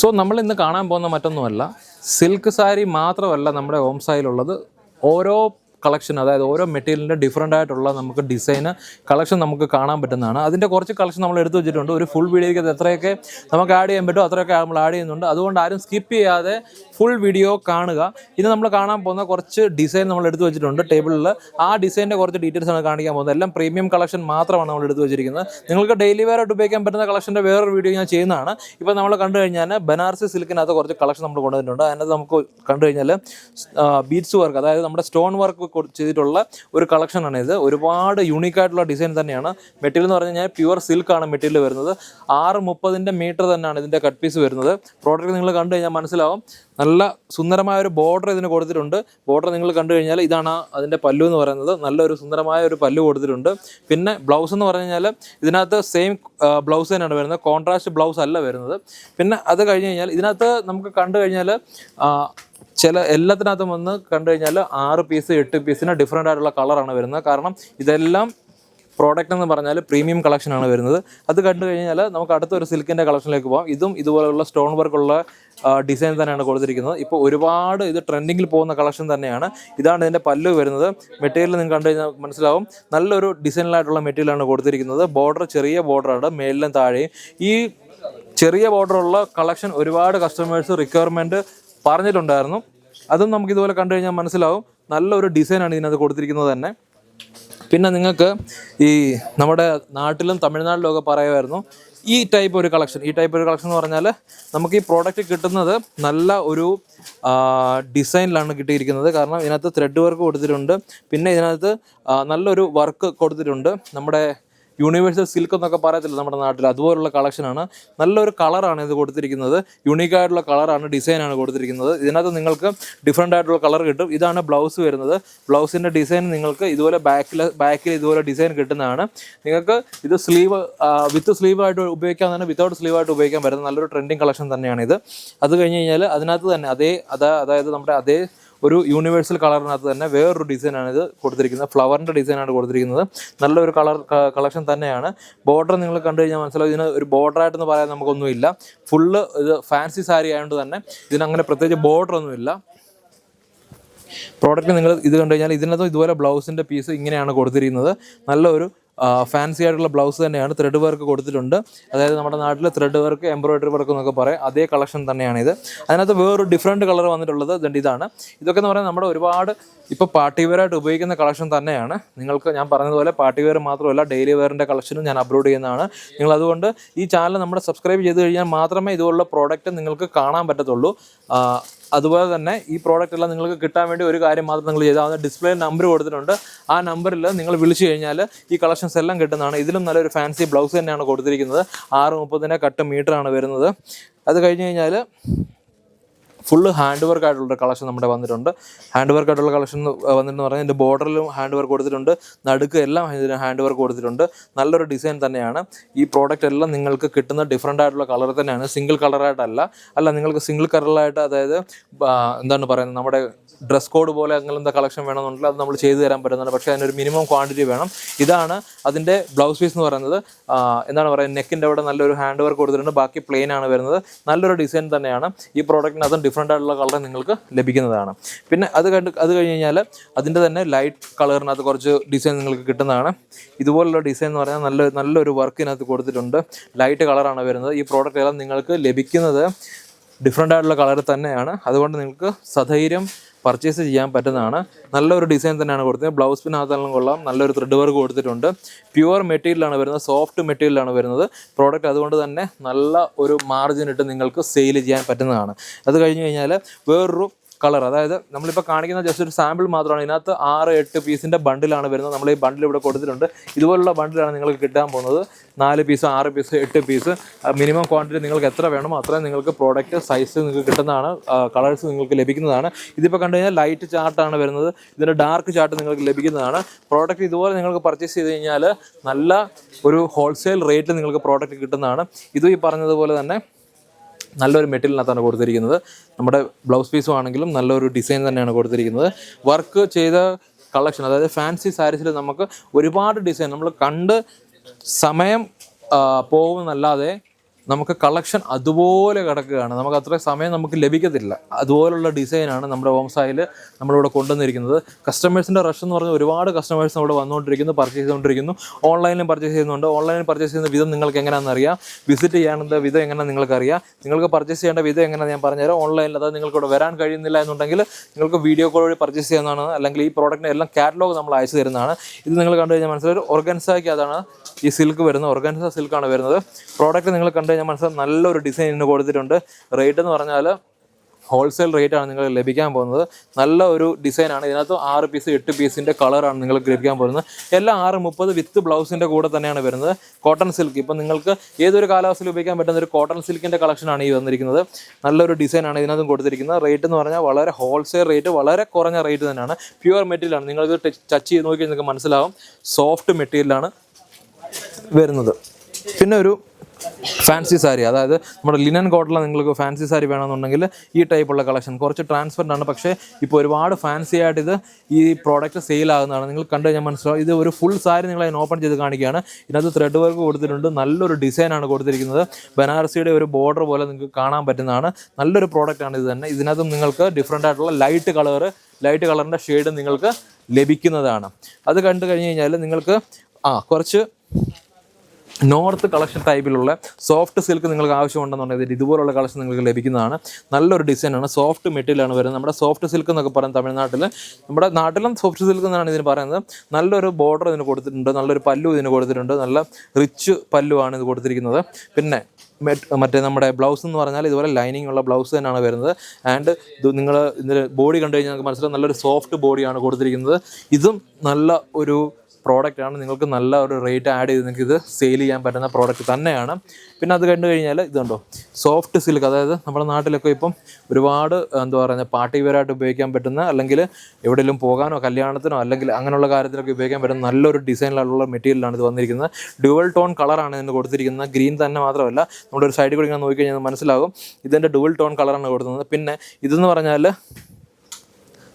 So നമ്മൾ ഇന്ന് കാണാൻ പോകുന്ന മറ്റൊന്നുമല്ല. സിൽക്ക് സാരി മാത്രമല്ല നമ്മുടെ ഹോം ഓരോ കളക്ഷൻ അതായത് ഓരോ മെറ്റീരിയലിന്റെ ഡിഫറെന്റ് ആയിട്ടുള്ള നമുക്ക് ഡിസൈന് കളക്ഷൻ നമുക്ക് കാണാൻ പറ്റുന്നതാണ്. അതിന്റെ കുറച്ച് കളക്ഷൻ നമ്മൾ എടുത്തു വെച്ചിട്ടുണ്ട്. ഒരു ഫുൾ വീഡിയോയ്ക്ക് അത് എത്രയൊക്കെ നമുക്ക് ആഡ് ചെയ്യാൻ പറ്റുമോ അത്രയൊക്കെ നമ്മൾ ആഡ് ചെയ്യുന്നുണ്ട്. അതുകൊണ്ട് ആരും സ്കിപ്പ് ചെയ്യാതെ ഫുൾ വീഡിയോ കാണുക. ഇത് നമ്മൾ കാണാൻ പോകുന്ന കുറച്ച് ഡിസൈൻ നമ്മൾ എടുത്തു വെച്ചിട്ടുണ്ട് ടേബിളിൽ ആ ഡിസൈന്റെ കുറച്ച് ഡീറ്റെയിൽസ് ആണ് കാണിക്കാൻ പോകുന്നത്. എല്ലാം പ്രീമിയം കളക്ഷൻ മാത്രമാണ് നമ്മൾ എടുത്തു വെച്ചിരിക്കുന്നത്. നിങ്ങൾക്ക് ഡെയിലി വെയർ ആയിട്ട് ഉപയോഗിക്കാൻ പറ്റുന്ന കളക്ഷന്റെ വേറൊരു വീഡിയോ ഞാൻ ചെയ്യുന്നതാണ്. ഇപ്പോൾ നമ്മൾ കണ്ടു കഴിഞ്ഞാൽ ബനാറസി സിൽക്കിനകത്ത് കുറച്ച് കളക്ഷൻ നമ്മൾ കൊണ്ടുവന്നിട്ടുണ്ട്. അതിനകത്ത് നമുക്ക് കണ്ടു കഴിഞ്ഞാൽ ബീറ്റ്സ് വർക്ക് അതായത് നമ്മുടെ സ്റ്റോൺ വർക്ക് ചെയ്തിട്ടുള്ള ഒരു കളക്ഷനാണ് ഇത്. ഒരുപാട് യൂണീക്ക് ആയിട്ടുള്ള ഡിസൈൻ തന്നെയാണ്. മെറ്റീരിയൽ എന്ന് പറഞ്ഞു കഴിഞ്ഞാൽ പ്യുവർ സിൽക്കാണ് മെറ്റീരിയൽ വരുന്നത്. ആറ് മുപ്പതിന്റെ മീറ്റർ തന്നെയാണ് ഇതിന്റെ കട്ട് പീസ് വരുന്നത്. പ്രോഡക്റ്റ് നിങ്ങൾ കണ്ടു കഴിഞ്ഞാൽ മനസ്സിലാവും. നല്ല സുന്ദരമായ ഒരു ബോർഡർ ഇതിന് കൊടുത്തിട്ടുണ്ട്. ബോർഡർ നിങ്ങൾ കണ്ടു കഴിഞ്ഞാൽ ഇതാണ് അതിന്റെ പല്ലു എന്ന് പറയുന്നത്. നല്ലൊരു സുന്ദരമായ ഒരു പല്ലു കൊടുത്തിട്ടുണ്ട്. പിന്നെ ബ്ലൗസ് എന്ന് പറഞ്ഞു കഴിഞ്ഞാൽ ഇതിനകത്ത് സെയിം ബ്ലൗസ് തന്നെയാണ് വരുന്നത്. കോൺട്രാസ്റ്റ് ബ്ലൗസ് അല്ല വരുന്നത്. പിന്നെ അത് കഴിഞ്ഞ് കഴിഞ്ഞാൽ ഇതിനകത്ത് നമുക്ക് കണ്ടു കഴിഞ്ഞാൽ ചില എല്ലാത്തിനകത്തും വന്ന് കണ്ടു കഴിഞ്ഞാൽ ആറ് പീസ് എട്ട് പീസിന് ഡിഫറെന്റ് ആയിട്ടുള്ള കളറാണ് വരുന്നത്. കാരണം ഇതെല്ലാം പ്രോഡക്റ്റ് എന്ന് പറഞ്ഞാൽ പ്രീമിയം കളക്ഷനാണ് വരുന്നത്. അത് കണ്ടു കഴിഞ്ഞാൽ നമുക്ക് അടുത്തൊരു സിൽക്കിന്റെ കളക്ഷനിലേക്ക് പോകാം ഇതും ഇതുപോലെയുള്ള സ്റ്റോൺ വർക്കുള്ള ഡിസൈൻ തന്നെയാണ് കൊടുത്തിരിക്കുന്നത്. ഇപ്പോൾ ഒരുപാട് ഇത് ട്രെൻഡിങ്ങിൽ പോകുന്ന കളക്ഷൻ തന്നെയാണ്. ഇതാണ് ഇതിന്റെ പല്ല് വരുന്നത്. മെറ്റീരിയൽ നിങ്ങൾ കണ്ടു കഴിഞ്ഞാൽ മനസ്സിലാവും. നല്ലൊരു ഡിസൈനിലായിട്ടുള്ള മെറ്റീരിയലാണ് കൊടുത്തിരിക്കുന്നത്. ബോർഡർ ചെറിയ ബോർഡറാണ് മേലിലും താഴെയും. ഈ ചെറിയ ബോർഡറുള്ള കളക്ഷൻ ഒരുപാട് കസ്റ്റമേഴ്സ് റിക്വയർമെന്റ് പറഞ്ഞിട്ടുണ്ടായിരുന്നു. അതും നമുക്ക് ഇതുപോലെ കണ്ടു കഴിഞ്ഞാൽ മനസ്സിലാവും. നല്ലൊരു ഡിസൈനാണ് ഇതിനകത്ത് കൊടുത്തിരിക്കുന്നത് തന്നെ. പിന്നെ നിങ്ങൾക്ക് ഈ നമ്മുടെ നാട്ടിലും തമിഴ്നാട്ടിലും ഒക്കെ പറയുമായിരുന്നു ഈ ടൈപ്പ് ഒരു കളക്ഷൻ ഈ ടൈപ്പ് ഒരു കളക്ഷൻ എന്ന് പറഞ്ഞാൽ നമുക്ക് ഈ പ്രോഡക്റ്റ് കിട്ടുന്നത് നല്ല ഒരു ഡിസൈനിലാണ് കിട്ടിയിരിക്കുന്നത്. കാരണം ഇതിനകത്ത് ത്രെഡ് വർക്ക് കൊടുത്തിട്ടുണ്ട്. പിന്നെ ഇതിനകത്ത് നല്ലൊരു വർക്ക് കൊടുത്തിട്ടുണ്ട്. നമ്മുടെ യൂണിവേഴ്സൽ സിൽക്ക് എന്നൊക്കെ പറയത്തില്ല നമ്മുടെ നാട്ടിൽ? അതുപോലുള്ള കളക്ഷനാണ് നല്ലൊരു കളറാണ് ഇത് കൊടുത്തിരിക്കുന്നത്. യുണീക്ക് ആയിട്ടുള്ള കളറാണ് ഡിസൈനാണ് കൊടുത്തിരിക്കുന്നത്. ഇതിനകത്ത് നിങ്ങൾക്ക് ഡിഫറെന്റ് ആയിട്ടുള്ള കളർ കിട്ടും. ഇതാണ് ബ്ലൗസ് വരുന്നത്. ബ്ലൗസിന്റെ ഡിസൈൻ നിങ്ങൾക്ക് ഇതുപോലെ ബാക്കിൽ ബാക്കിൽ ഇതുപോലെ ഡിസൈൻ കിട്ടുന്നതാണ്. നിങ്ങൾക്ക് ഇത് സ്ലീവ് വിത്ത് സ്ലീവായിട്ട് ഉപയോഗിക്കാൻ തന്നെ വിത്തൗട്ട് സ്ലീവായിട്ട് ഉപയോഗിക്കാൻ പറ്റുന്ന നല്ലൊരു ട്രെൻഡിങ് കളക്ഷൻ തന്നെയാണ് ഇത്. അത് കഴിഞ്ഞ് കഴിഞ്ഞാൽ അതിനകത്ത് തന്നെ അതേ അതാ അതായത് നമ്മുടെ അതേ ഒരു യൂണിവേഴ്സൽ കളറിനകത്ത് തന്നെ വേറൊരു ഡിസൈനാണ് ഇത് കൊടുത്തിരിക്കുന്നത്. ഫ്ലവറിന്റെ ഡിസൈനാണ് കൊടുത്തിരിക്കുന്നത്. നല്ലൊരു കളർ കളക്ഷൻ തന്നെയാണ്. ബോർഡർ നിങ്ങൾ കണ്ടു കഴിഞ്ഞാൽ മനസ്സിലാവും. ഇതിന് ഒരു ബോർഡറായിട്ടെന്ന് പറയാൻ നമുക്കൊന്നുമില്ല. ഫുള്ള് ഇത് ഫാൻസി സാരി ആയതുകൊണ്ട് തന്നെ ഇതിനങ്ങനെ പ്രത്യേകിച്ച് ബോർഡർ ഒന്നുമില്ല. പ്രോഡക്റ്റ് നിങ്ങൾ ഇത് കണ്ടു കഴിഞ്ഞാൽ ഇതിനകത്ത് ഇതുപോലെ ബ്ലൗസിന്റെ പീസ് ഇങ്ങനെയാണ് കൊടുത്തിരിക്കുന്നത്. നല്ലൊരു ഫാൻസി ആയിട്ടുള്ള ബ്ലൗസ് തന്നെയാണ് ത്രെഡ് വർക്ക് കൊടുത്തിട്ടുണ്ട്. അതായത് നമ്മുടെ നാട്ടിൽ ത്രെഡ് വർക്ക് എംബ്രോയിഡറി വർക്ക് എന്നൊക്കെ പറയാം. അതേ കളക്ഷൻ ഇത് അതിനകത്ത് വേറൊരു ഡിഫറെന്റ് കളർ വന്നിട്ടുള്ളത് ഇതാണ്. ഇതൊക്കെ എന്ന് പറയുന്നത് നമ്മുടെ ഒരുപാട് ഇപ്പോൾ പാർട്ടി വെയറായിട്ട് ഉപയോഗിക്കുന്ന കളക്ഷൻ തന്നെയാണ്. നിങ്ങൾക്ക് ഞാൻ പറഞ്ഞതുപോലെ പാർട്ടി വെയർ മാത്രമല്ല ഡെയിലി വെയറിന്റെ കളക്ഷനും ഞാൻ അപ്ലോഡ് ചെയ്യുന്നതാണ്. നിങ്ങൾ അതുകൊണ്ട് ഈ ചാനൽ നമ്മുടെ സബ്സ്ക്രൈബ് ചെയ്ത് കഴിഞ്ഞാൽ മാത്രമേ ഇതുപോലുള്ള പ്രോഡക്റ്റ് നിങ്ങൾക്ക് കാണാൻ പറ്റത്തുള്ളൂ. അതുപോലെ തന്നെ ഈ പ്രോഡക്റ്റ് എല്ലാം നിങ്ങൾക്ക് കിട്ടാൻ വേണ്ടി ഒരു കാര്യം മാത്രം നിങ്ങൾ ചെയ്താൽ ഡിസ്പ്ലേ നമ്പർ കൊടുത്തിട്ടുണ്ട്. ആ നമ്പറിൽ നിങ്ങൾ വിളിച്ചു കഴിഞ്ഞാൽ ഈ കളക്ഷൻസ് എല്ലാം കിട്ടുന്നതാണ്. ഇതിലും നല്ലൊരു ഫാൻസി ബ്ലൗസ് തന്നെയാണ് കൊടുത്തിരിക്കുന്നത്. ആറ് മുപ്പതിന്റെ കട്ട് മീറ്ററാണ് വരുന്നത്. അത് കഴിഞ്ഞ് കഴിഞ്ഞാൽ ഫുള്ള് ഹാൻഡ് വർക്ക് ആയിട്ടുള്ള കളക്ഷൻ നമ്മുടെ വന്നിട്ടുണ്ട്. ഹാൻഡ് വർക്ക് ആയിട്ടുള്ള കളക്ഷൻ വന്നിട്ടെന്ന് പറഞ്ഞാൽ ഇതിന്റെ ബോർഡറിലും ഹാൻഡ് വർക്ക് കൊടുത്തിട്ടുണ്ട്. നടുക്ക് എല്ലാം ഇതിന് ഹാൻഡ് വർക്ക് കൊടുത്തിട്ടുണ്ട്. നല്ലൊരു ഡിസൈൻ തന്നെയാണ്. ഈ പ്രോഡക്റ്റ് എല്ലാം നിങ്ങൾക്ക് കിട്ടുന്ന ഡിഫറെന്റ് ആയിട്ടുള്ള കളർ തന്നെയാണ്. സിംഗിൾ കളറായിട്ടല്ല അല്ല നിങ്ങൾക്ക് സിംഗിൾ കളറായിട്ട് അതായത് എന്താണ് പറയുന്നത്? നമ്മുടെ ഡ്രസ് കോഡ് പോലെ അങ്ങനത്തെ കളക്ഷൻ വേണമെന്നുണ്ടെങ്കിൽ അത് നമ്മൾ ചെയ്തു തരാൻ പറ്റുന്നുണ്ട്. പക്ഷേ അതിനൊരു മിനിമം ക്വാണ്ടിറ്റി വേണം. ഇതാണ് അതിന്റെ ബ്ലൗസ് പീസ് എന്ന് പറയുന്നത്. എന്താണ് പറയുക നെക്കിന്റെ അവിടെ നല്ലൊരു ഹാൻഡ് വർക്ക് കൊടുത്തിട്ടുണ്ട്. ബാക്കി പ്ലെയിൻ ആണ് വരുന്നത്. നല്ലൊരു ഡിസൈൻ തന്നെയാണ്. ഈ പ്രോഡക്റ്റിനകത്തും ഡിഫറെന്റ് ആയിട്ടുള്ള കളർ നിങ്ങൾക്ക് ലഭിക്കുന്നതാണ്. പിന്നെ അത് കണ്ട് അത് കഴിഞ്ഞ് കഴിഞ്ഞാൽ അതിന്റെ തന്നെ ലൈറ്റ് കളറിനകത്ത് കുറച്ച് ഡിസൈൻ നിങ്ങൾക്ക് കിട്ടുന്നതാണ്. ഇതുപോലുള്ള ഡിസൈൻ എന്ന് പറഞ്ഞാൽ നല്ല നല്ലൊരു വർക്കിനകത്ത് കൊടുത്തിട്ടുണ്ട്. ലൈറ്റ് കളറാണ് വരുന്നത്. ഈ പ്രോഡക്റ്റ് എല്ലാം നിങ്ങൾക്ക് ലഭിക്കുന്നത് ഡിഫറെന്റ് ആയിട്ടുള്ള കളർ തന്നെയാണ്. അതുകൊണ്ട് നിങ്ങൾക്ക് സധൈര്യം പർച്ചേസ് ചെയ്യാൻ പറ്റുന്നതാണ്. നല്ലൊരു ഡിസൈൻ തന്നെയാണ് കൊടുത്തത് ബ്ലൗസ് പിന്നകത്തെല്ലാം കൊള്ളാം. നല്ലൊരു ത്രെഡ് വർക്ക് കൊടുത്തിട്ടുണ്ട്. പ്യുവർ മെറ്റീരിയലാണ് വരുന്നത്. സോഫ്റ്റ് മെറ്റീരിയലാണ് വരുന്നത്. പ്രോഡക്റ്റ് അതുകൊണ്ട് തന്നെ നല്ല ഒരു മാർജിൻ ഇട്ട് നിങ്ങൾക്ക് സെയിൽ ചെയ്യാൻ പറ്റുന്നതാണ്. അത് കഴിഞ്ഞ് കഴിഞ്ഞാൽ വേറൊരു കളർ. അതായത് നമ്മളിപ്പോൾ കാണിക്കുന്ന ജസ്റ്റ് ഒരു സാമ്പിൾ മാത്രമാണ്. ഇതിനകത്ത് ആറ് എട്ട് പീസിന്റെ ബണ്ടിലാണ് വരുന്നത്. നമ്മൾ ഈ ബണ്ടിൽ ഇവിടെ കൊടുത്തിട്ടുണ്ട്. ഇതുപോലുള്ള ബണ്ടിലാണ് നിങ്ങൾക്ക് കിട്ടാൻ പോകുന്നത്. നാല് പീസ് ആറ് പീസ് എട്ട് പീസ് മിനിമം ക്വാണ്ടിറ്റി നിങ്ങൾക്ക് എത്ര വേണമോ അത്രയും നിങ്ങൾക്ക് പ്രോഡക്റ്റ് സൈസ് നിങ്ങൾക്ക് കിട്ടുന്നതാണ്. കളേഴ്സ് നിങ്ങൾക്ക് ലഭിക്കുന്നതാണ്. ഇതിപ്പോൾ കണ്ടു കഴിഞ്ഞാൽ ലൈറ്റ് ചാർട്ടാണ് വരുന്നത്. ഇതിന്റെ ഡാർക്ക് ചാർട്ട് നിങ്ങൾക്ക് ലഭിക്കുന്നതാണ്. പ്രോഡക്റ്റ് ഇതുപോലെ നിങ്ങൾക്ക് പർച്ചേസ് ചെയ്ത് കഴിഞ്ഞാൽ നല്ല ഒരു ഹോൾസെയിൽ റേറ്റിൽ നിങ്ങൾക്ക് പ്രോഡക്റ്റ് കിട്ടുന്നതാണ്. ഇതും ഈ പറഞ്ഞതുപോലെ തന്നെ നല്ലൊരു മെറ്റീരിയലിനകത്താണ് കൊടുത്തിരിക്കുന്നത്. നമ്മുടെ ബ്ലൗസ് പീസും ആണെങ്കിലും നല്ലൊരു ഡിസൈൻ തന്നെയാണ് കൊടുത്തിരിക്കുന്നത്. വർക്ക് ചെയ്ത കളക്ഷൻ അതായത് ഫാൻസി സാരീസിൽ നമുക്ക് ഒരുപാട് ഡിസൈൻ നമ്മൾ കണ്ട് സമയം പോകുമെന്നല്ലാതെ നമുക്ക് കളക്ഷൻ അതുപോലെ കിടക്കുകയാണ്. നമുക്ക് അത്ര സമയം നമുക്ക് ലഭിക്കത്തില്ല. അതുപോലുള്ള ഡിസൈനാണ് നമ്മുടെ ഹോംസായിൽ നമ്മളിവിടെ കൊണ്ടുവന്നിരിക്കുന്നത്. കസ്റ്റമേഴ്സിന്റെ റഷ് എന്ന് പറഞ്ഞാൽ ഒരുപാട് കസ്റ്റമേഴ്സ് നമ്മൾ വന്നുകൊണ്ടിരിക്കുന്നു പർച്ചേസ് ചെയ്തുകൊണ്ടിരിക്കുന്നു. ഓൺലൈനിലും പർച്ചേസ് ചെയ്യുന്നുണ്ട്. ഓൺലൈനിൽ പർച്ചേസ് ചെയ്യുന്ന വിധം നിങ്ങൾക്ക് എങ്ങനെയാണെന്ന് അറിയാം. വിസിറ്റ് ചെയ്യാനുള്ള വിധം എങ്ങനെയാണെന്ന് നിങ്ങൾക്കറിയാം നിങ്ങൾക്ക് പർച്ചേസ് ചെയ്യേണ്ട വിധം എങ്ങനെയാണ് ഞാൻ പറഞ്ഞുതരാം. ഓൺലൈനിൽ അതായത് നിങ്ങൾക്ക് ഇവിടെ വരാൻ കഴിയുന്നില്ല എന്നുണ്ടെങ്കിൽ നിങ്ങൾക്ക് വീഡിയോ കോൾ വഴി പർച്ചേസ് ചെയ്യുന്നതാണ് അല്ലെങ്കിൽ ഈ പ്രോഡക്റ്റിന്റെ എല്ലാം കാറ്റലോഗ് നമ്മൾ അയച്ചു തരുന്നതാണ്. ഇത് നിങ്ങൾ കണ്ടു കഴിഞ്ഞാൽ മനസ്സിലായി ഓർഗൻസാക്കി അതാണ് ഈ സിൽക്ക് വരുന്നത്. ഓർഗൻസ സിൽക്കാണ് വരുന്നത്. പ്രോഡക്റ്റ് നിങ്ങൾ കണ്ടു കഴിഞ്ഞാൽ മനസ്സിലായി നല്ലൊരു ഡിസൈൻ ഇതിന് കൊടുത്തിട്ടുണ്ട്. റേറ്റ് എന്ന് പറഞ്ഞാൽ ഹോൾസെയിൽ റേറ്റാണ് നിങ്ങൾ ലഭിക്കാൻ പോകുന്നത്. നല്ല ഒരു ഡിസൈനാണ് ഇതിനകത്ത് ആറ് പീസ് എട്ട് പീസിന്റെ കളറാണ് നിങ്ങൾക്ക് ലഭിക്കാൻ പോകുന്നത്. എല്ലാം ആറ് മുപ്പത് വിത്ത് ബ്ലൗസിന്റെ കൂടെ തന്നെയാണ് വരുന്നത്. കോട്ടൺ സിൽക്ക് ഇപ്പം നിങ്ങൾക്ക് ഏതൊരു കാലാവസ്ഥയിൽ ഉപയോഗിക്കാൻ പറ്റുന്ന ഒരു കോട്ടൺ സിൽക്കിന്റെ കളക്ഷനാണ് ഈ വന്നിരിക്കുന്നത്. നല്ലൊരു ഡിസൈനാണ് ഇതിനകത്തും കൊടുത്തിരിക്കുന്നത്. റേറ്റ് എന്ന് പറഞ്ഞാൽ വളരെ ഹോൾസെയിൽ റേറ്റ് വളരെ കുറഞ്ഞ റേറ്റ് തന്നെയാണ്. പ്യുവർ മെറ്റീരിയലാണ് നിങ്ങൾക്ക് ടച്ച് ചെയ്ത് നോക്കി നിങ്ങൾക്ക് മനസ്സിലാവും. സോഫ്റ്റ് മെറ്റീരിയലാണ് വരുന്നത്. പിന്നെ ഒരു ഫാൻസി സാരി അതായത് നമ്മുടെ ലിനൻ കോട്ടിലെ നിങ്ങൾക്ക് ഫാൻസി സാരി വേണമെന്നുണ്ടെങ്കിൽ ഈ ടൈപ്പുള്ള കളക്ഷൻ കുറച്ച് ട്രാൻസ്പെറന്റ് ആണ്. പക്ഷേ ഇപ്പോൾ ഒരുപാട് ഫാൻസി ആയിട്ട് ഇത് ഈ പ്രോഡക്റ്റ് സെയിൽ ആകുന്നതാണ്. നിങ്ങൾ കണ്ടു കഴിഞ്ഞാൽ മനസ്സിലാവും. ഇത് ഒരു ഫുൾ സാരി നിങ്ങൾ അതിന് ഓപ്പൺ ചെയ്ത് കാണിക്കുകയാണ്. ഇതിനകത്ത് ത്രെഡ് വർക്ക് കൊടുത്തിട്ടുണ്ട്. നല്ലൊരു ഡിസൈനാണ് കൊടുത്തിരിക്കുന്നത്. ബനാറസിയുടെ ഒരു ബോർഡർ പോലെ നിങ്ങൾക്ക് കാണാൻ പറ്റുന്നതാണ്. നല്ലൊരു പ്രോഡക്റ്റ് ആണ് ഇത് തന്നെ. ഇതിനകത്തും നിങ്ങൾക്ക് ഡിഫറെന്റ് ആയിട്ടുള്ള ലൈറ്റ് കളർ ലൈറ്റ് കളറിന്റെ ഷെയ്ഡ് നിങ്ങൾക്ക് ലഭിക്കുന്നതാണ്. അത് കണ്ടു കഴിഞ്ഞ് കഴിഞ്ഞാൽ നിങ്ങൾക്ക് ആ കുറച്ച് നോർത്ത് കളക്ഷൻ ടൈപ്പിലുള്ള സോഫ്റ്റ് സിൽക്ക് നിങ്ങൾക്ക് ആവശ്യമുണ്ടെന്നുണ്ടെങ്കിൽ ഇതുപോലുള്ള കളക്ഷൻ നിങ്ങൾക്ക് ലഭിക്കുന്നതാണ്. നല്ലൊരു ഡിസൈനാണ് സോഫ്റ്റ് മെറ്റീരിയലാണ് വരുന്നത്. നമ്മുടെ സോഫ്റ്റ് സിൽക്ക് എന്നൊക്കെ പറയും തമിഴ്നാട്ടിൽ നമ്മുടെ നാട്ടിലും സോഫ്റ്റ് സിൽക്ക് എന്നാണ് ഇതിന് പറയുന്നത്. നല്ലൊരു ബോർഡർ ഇതിന് കൊടുത്തിട്ടുണ്ട്. നല്ലൊരു പല്ലു ഇതിന് കൊടുത്തിട്ടുണ്ട്. നല്ല റിച്ച് പല്ലുവാണ് ഇത് കൊടുത്തിരിക്കുന്നത്. പിന്നെ മറ്റേ നമ്മുടെ ബ്ലൗസ് എന്ന് പറഞ്ഞാൽ ഇതുപോലെ ലൈനിങ് ഉള്ള ബ്ലൗസ് തന്നെയാണ് വരുന്നത്. ആൻഡ് ഇത് നിങ്ങൾ ഇതിന്റെ ബോഡി കണ്ടു കഴിഞ്ഞാൽ നമുക്ക് മനസ്സിലാവും. നല്ലൊരു സോഫ്റ്റ് ബോഡിയാണ് കൊടുത്തിരിക്കുന്നത്. ഇതും നല്ല ഒരു പ്രോഡക്റ്റ് ആണ് നിങ്ങൾക്ക് നല്ല ഒരു റേറ്റ് ആഡ് ചെയ്ത് നിങ്ങൾക്ക് ഇത് സെയിൽ ചെയ്യാൻ പറ്റുന്ന പ്രോഡക്റ്റ് തന്നെയാണ്. പിന്നെ അത് കണ്ടു കഴിഞ്ഞാൽ ഇതുണ്ടോ സോഫ്റ്റ് സിൽക്ക് അതായത് നമ്മുടെ നാട്ടിലൊക്കെ ഇപ്പം ഒരുപാട് എന്താ പറയുക പാർട്ടി വെയറായിട്ട് ഉപയോഗിക്കാൻ പറ്റുന്ന അല്ലെങ്കിൽ എവിടെയെങ്കിലും പോകാനോ കല്യാണത്തിനോ അല്ലെങ്കിൽ അങ്ങനെയുള്ള കാര്യത്തിനൊക്കെ ഉപയോഗിക്കാൻ പറ്റുന്ന നല്ലൊരു ഡിസൈനിലുള്ള മെറ്റീരിയലാണ് ഇത് വന്നിരിക്കുന്നത്. ഡുവൽ ടോൺ കളറാണ് ഇതിന് കൊടുത്തിരിക്കുന്നത്. ഗ്രീൻ തന്നെ മാത്രമല്ല നമ്മുടെ ഒരു സൈഡിൽ കൂടി ഇങ്ങനെ നോക്കിക്കഴിഞ്ഞാൽ മനസ്സിലാകും. ഇതിന്റെ ഡുവൽ ടോൺ കളറാണ് കൊടുക്കുന്നത് പിന്നെ ഇതെന്ന് പറഞ്ഞാൽ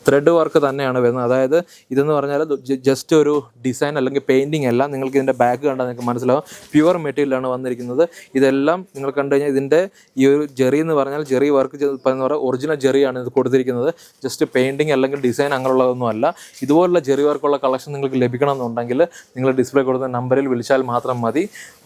ത്രെഡ് വർക്ക് തന്നെയാണ് വരുന്നത്. അതായത് ഇതെന്ന് പറഞ്ഞാൽ ജസ്റ്റ് ഒരു ഡിസൈൻ അല്ലെങ്കിൽ പെയിന്റിങ് അല്ല. നിങ്ങൾക്ക് ഇതിന്റെ ബാക്ക് കണ്ടാൽ നിങ്ങൾക്ക് മനസ്സിലാവും. പ്യുവർ മെറ്റീരിയലാണ് വന്നിരിക്കുന്നത്. ഇതെല്ലാം നിങ്ങൾ കണ്ടു കഴിഞ്ഞാൽ ഇതിന്റെ ഈ ഒരു ജെറി എന്ന് പറഞ്ഞാൽ ജെറി വർക്ക് എന്ന് പറയുക ഒറിജിനൽ ജെറിയാണ് ഇത് കൊടുത്തിരിക്കുന്നത്. ജസ്റ്റ് പെയിന്റിങ് അല്ലെങ്കിൽ ഡിസൈൻ അങ്ങനെയുള്ളതൊന്നും അല്ല. ഇതുപോലുള്ള ജെറി വർക്കുള്ള കളക്ഷൻ നിങ്ങൾക്ക് ലഭിക്കണമെന്നുണ്ടെങ്കിൽ നിങ്ങൾ ഡിസ്പ്ലേ കൊടുത്ത നമ്പറിൽ വിളിച്ചാൽ മാത്രം മതി.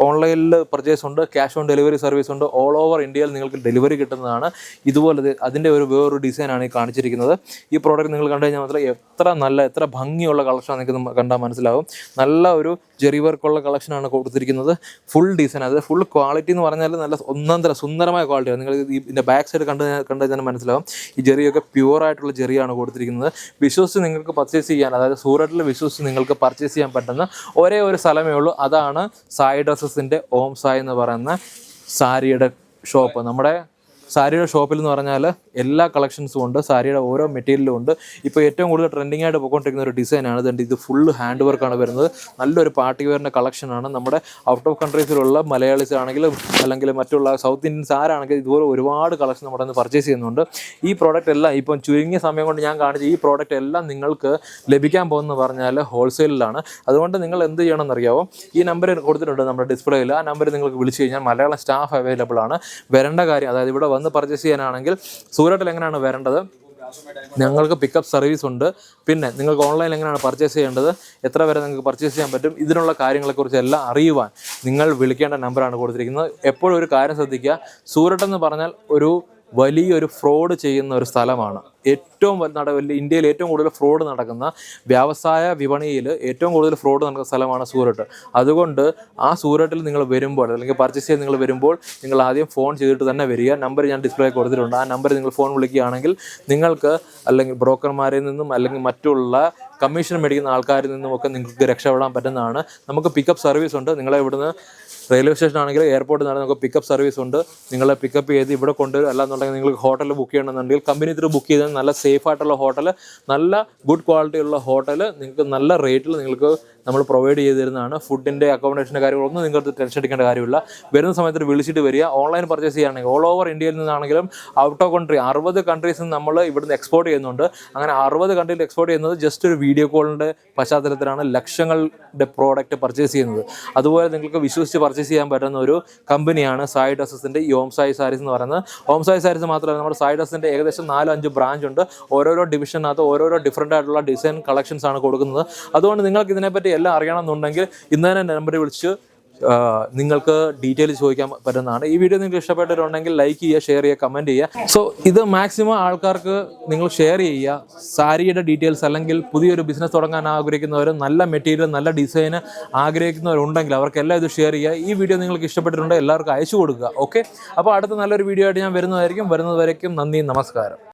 ഓൺലൈനിൽ പർച്ചേസ് ഉണ്ട് ക്യാഷ് ഓൺ ഡെലിവറി സർവീസ് ഉണ്ട്. ഓൾ ഓവർ ഇന്ത്യയിൽ നിങ്ങൾക്ക് ഡെലിവറി കിട്ടുന്നതാണ്. ഇതുപോലെ ഇത് അതിന്റെ ഒരു വേറൊരു ഡിസൈനാണ് ഈ കാണിച്ചിരിക്കുന്നത്. ഈ പ്രോഡക്റ്റ് നിങ്ങൾ കണ്ടു കഴിഞ്ഞാൽ മാത്രമേ എത്ര നല്ല എത്ര ഭംഗിയുള്ള കളക്ഷൻ നിങ്ങൾക്ക് കണ്ടാൽ മനസ്സിലാവും. നല്ല ഒരു ജെറി വർക്കുള്ള കളക്ഷനാണ് കൊടുത്തിരിക്കുന്നത്. ഫുൾ ഡിസൈൻ അത് ഫുൾ ക്വാളിറ്റി എന്ന് പറഞ്ഞാൽ നല്ല ഒന്നാം തരം സുന്ദരമായ ക്വാളിറ്റിയാണ് നിങ്ങൾ ഇതിന്റെ ബാക്ക് സൈഡ് കണ്ടു കണ്ടു കഴിഞ്ഞാൽ മനസ്സിലാവും. ഈ ജെറിയൊക്കെ പ്യുവർ ആയിട്ടുള്ള ജെറിയാണ് കൊടുത്തിരിക്കുന്നത്. വിശ്വസിച്ച് നിങ്ങൾക്ക് പർച്ചേസ് ചെയ്യാൻ അതായത് സൂററ്റിൽ വിശ്വസിച്ച് നിങ്ങൾക്ക് പർച്ചേസ് ചെയ്യാൻ പറ്റുന്ന ഒരേ ഒരു സ്ഥലമേ ഉള്ളൂ. അതാണ് സായി ഡ്രസ്സസിന്റെ ഓം സായി എന്ന് പറയുന്ന സാരിയുടെ ഷോപ്പ് നമ്മുടെ സാരിയുടെ ഷോപ്പിൽ എന്ന് പറഞ്ഞാൽ എല്ലാ കളക്ഷൻസും ഉണ്ട്. സാരിയുടെ ഓരോ മെറ്റീരിയലും ഉണ്ട്. ഇപ്പോൾ ഏറ്റവും കൂടുതൽ ട്രെൻഡിങ് ആയിട്ട് പോയിക്കൊണ്ടിരിക്കുന്ന ഒരു ഡിസൈനാണ് ഇതുണ്ട് ഇത് ഫുള്ള് ഹാൻഡ് വർക്കാണ് വരുന്നത്. നല്ലൊരു പാർട്ടി വെയറിന്റെ കളക്ഷനാണ് നമ്മുടെ ഔട്ട് ഓഫ് കൺട്രീസിലുള്ള മലയാളീസ് ആണെങ്കിലും അല്ലെങ്കിൽ മറ്റുള്ള സൗത്ത് ഇന്ത്യൻസ് ആരാണെങ്കിലും ഇതുപോലെ ഒരുപാട് കളക്ഷൻ നമ്മുടെ നിന്ന് പർച്ചേസ് ചെയ്യുന്നുണ്ട്. ഈ പ്രോഡക്റ്റ് എല്ലാം ഇപ്പം ചുരുങ്ങിയ സമയം കൊണ്ട് ഞാൻ കാണിച്ച ഈ പ്രോഡക്റ്റ് എല്ലാം നിങ്ങൾക്ക് ലഭിക്കാൻ പോകുന്നത് പറഞ്ഞാൽ ഹോൾസെയിലാണ് അതുകൊണ്ട് നിങ്ങൾ എന്ത് ചെയ്യണമെന്ന് അറിയാമോ ഈ നമ്പർ കൊടുത്തിട്ടുണ്ട് നമ്മുടെ ഡിസ്പ്ലേയിൽ ആ നമ്പർ നിങ്ങൾക്ക് വിളിച്ചു കഴിഞ്ഞാൽ മലയാളം സ്റ്റാഫ് അവൈലബിൾ ആണ്. വരേണ്ട കാര്യം അതായത് ഇവിടെ വന്ന് പർച്ചേസ് ചെയ്യാനാണെങ്കിൽ സൂരട്ടിൽ എങ്ങനെയാണ് വരേണ്ടത്? ഞങ്ങൾക്ക് പിക്കപ്പ് സർവീസ് ഉണ്ട്. പിന്നെ നിങ്ങൾക്ക് ഓൺലൈനിൽ എങ്ങനെയാണ് പർച്ചേസ് ചെയ്യേണ്ടത്? എത്ര വരെ നിങ്ങൾക്ക് പർച്ചേസ് ചെയ്യാൻ പറ്റും? ഇതിനുള്ള കാര്യങ്ങളെക്കുറിച്ച് എല്ലാം അറിയുവാൻ നിങ്ങൾ വിളിക്കേണ്ട നമ്പറാണ് കൊടുത്തിരിക്കുന്നത്. എപ്പോഴും ഒരു കാര്യം ശ്രദ്ധിക്കുക. സൂരട്ട് എന്ന് പറഞ്ഞാൽ ഒരു വലിയൊരു ഫ്രോഡ് ചെയ്യുന്ന ഒരു സ്ഥലമാണ്. ഏറ്റവും നട ഇന്ത്യയിൽ ഏറ്റവും കൂടുതൽ ഫ്രോഡ് നടക്കുന്ന വ്യവസായ വിപണിയിൽ ഏറ്റവും കൂടുതൽ ഫ്രോഡ് നടക്കുന്ന സ്ഥലമാണ് സൂരറ്റ് അതുകൊണ്ട് ആ സൂരറ്റിൽ നിങ്ങൾ വരുമ്പോൾ അല്ലെങ്കിൽ പർച്ചേസ് ചെയ്ത് നിങ്ങൾ വരുമ്പോൾ നിങ്ങൾ ആദ്യം ഫോൺ ചെയ്തിട്ട് തന്നെ വരിക. നമ്പർ ഞാൻ ഡിസ്പ്ലേ കൊടുത്തിട്ടുണ്ട്. ആ നമ്പർ നിങ്ങൾ ഫോൺ വിളിക്കുകയാണെങ്കിൽ നിങ്ങൾക്ക് അല്ലെങ്കിൽ ബ്രോക്കർമാരിൽ നിന്നും അല്ലെങ്കിൽ മറ്റുള്ള കമ്മീഷൻ മേടിക്കുന്ന ആൾക്കാരിൽ നിന്നുമൊക്കെ നിങ്ങൾക്ക് രക്ഷപ്പെടാൻ പറ്റുന്നതാണ്. നമുക്ക് പിക്കപ്പ് സർവീസ് ഉണ്ട്. നിങ്ങളെ ഇവിടുന്ന് റെയിൽവേ സ്റ്റേഷൻ ആണെങ്കിൽ എയർപോർട്ടിൽ നിന്ന് നമുക്ക് പിക്കപ്പ് സർവീസ് ഉണ്ട്. നിങ്ങളെ പിക്കപ്പ് ചെയ്ത് ഇവിടെ കൊണ്ടുവരും. അല്ലാന്നുണ്ടെങ്കിൽ നിങ്ങൾക്ക് ഹോട്ടലിൽ ബുക്ക് ചെയ്യണമെന്നുണ്ടെങ്കിൽ കമ്പനി ത്രൂ ബുക്ക് ചെയ്താൽ നല്ല സേഫ് ആയിട്ടുള്ള ഹോട്ടൽ നല്ല ഗുഡ് ക്വാളിറ്റി ഉള്ള ഹോട്ടൽ നിങ്ങൾക്ക് നല്ല റേറ്റിൽ നിങ്ങൾക്ക് നമ്മൾ പ്രൊവൈഡ് ചെയ്ത് തരുന്നതാണ് ഫുഡിന്റെ അക്കോമഡേഷന്റെ കാര്യങ്ങളൊന്നും നിങ്ങൾക്ക് ടെൻഷൻ അടിക്കേണ്ട കാര്യമില്ല. വരുന്ന സമയത്ത് വിളിച്ചിട്ട് വരിക. ഓൺലൈൻ പർച്ചേസ് ചെയ്യുകയാണെങ്കിൽ ഓൾ ഓവർ ഇന്ത്യയിൽ നിന്നാണെങ്കിലും ഔട്ട് ഓഫ് കൺട്രി അറുപത് കൺട്രീസിൽ നിന്ന് നമ്മൾ ഇവിടുന്ന് എക്സ്പോർട്ട് ചെയ്യുന്നുണ്ട്. അങ്ങനെ അറുപത് കൺട്രിയിൽ എക്സ്പോർട്ട് ചെയ്യുന്നത് ജസ്റ്റ് ഒരു വീഡിയോ കോളിന്റെ പശ്ചാത്തലത്തിലാണ് ലക്ഷങ്ങളുടെ പ്രോഡക്റ്റ് പർച്ചേസ് ചെയ്യുന്നത്. അതുപോലെ നിങ്ങൾക്ക് വിശ്വസിച്ച് പർച്ചേസ് ചെയ്യാൻ പറ്റുന്ന ഒരു കമ്പനിയാണ് സായി ഡ്രസ്സസിന്റെ ഈ ഓം സായി സാരീസ് എന്ന് പറയുന്നത്. ഓം സായി സാരീസ് മാത്രമല്ല നമ്മുടെ സായി ഡ്രസ്സിന്റെ ഏകദേശം നാലോ അഞ്ച് ബ്രാഞ്ച് ഉണ്ട്. ഓരോരോ ഡിവിഷനകത്ത് ഓരോരോ ഡിഫറെന്റ് ആയിട്ടുള്ള ഡിസൈൻ കളക്ഷൻസ് ആണ് കൊടുക്കുന്നത്. അതുകൊണ്ട് നിങ്ങൾക്ക് ഇതിനെപ്പറ്റി എല്ലാം അറിയണമെന്നുണ്ടെങ്കിൽ ഇന്ന് തന്നെ നമ്പറിൽ വിളിച്ച് നിങ്ങൾക്ക് ഡീറ്റെയിൽ ചോദിക്കാൻ പറ്റുന്നതാണ്. ഈ വീഡിയോ നിങ്ങൾക്ക് ഇഷ്ടപ്പെട്ടിട്ടുണ്ടെങ്കിൽ ലൈക്ക് ചെയ്യുക ഷെയർ ചെയ്യുക കമന്റ് ചെയ്യുക. സോ ഇത് മാക്സിമം ആൾക്കാർക്ക് നിങ്ങൾ ഷെയർ ചെയ്യുക. സാരിയുടെ ഡീറ്റെയിൽസ് അല്ലെങ്കിൽ പുതിയൊരു ബിസിനസ് തുടങ്ങാൻ ആഗ്രഹിക്കുന്നവർ നല്ല മെറ്റീരിയൽ നല്ല ഡിസൈന് ആഗ്രഹിക്കുന്നവരുണ്ടെങ്കിൽ അവർക്കെല്ലാം ഇത് ഷെയർ ചെയ്യുക. ഈ വീഡിയോ നിങ്ങൾക്ക് ഇഷ്ടപ്പെട്ടിട്ടുണ്ടെങ്കിൽ എല്ലാവർക്കും അയച്ചു കൊടുക്കുക. ഓക്കെ അപ്പോൾ അടുത്ത നല്ലൊരു വീഡിയോ ആയിട്ട് ഞാൻ വരുന്നതായിരിക്കും. വരുന്നതുവരേക്കും നന്ദി നമസ്കാരം.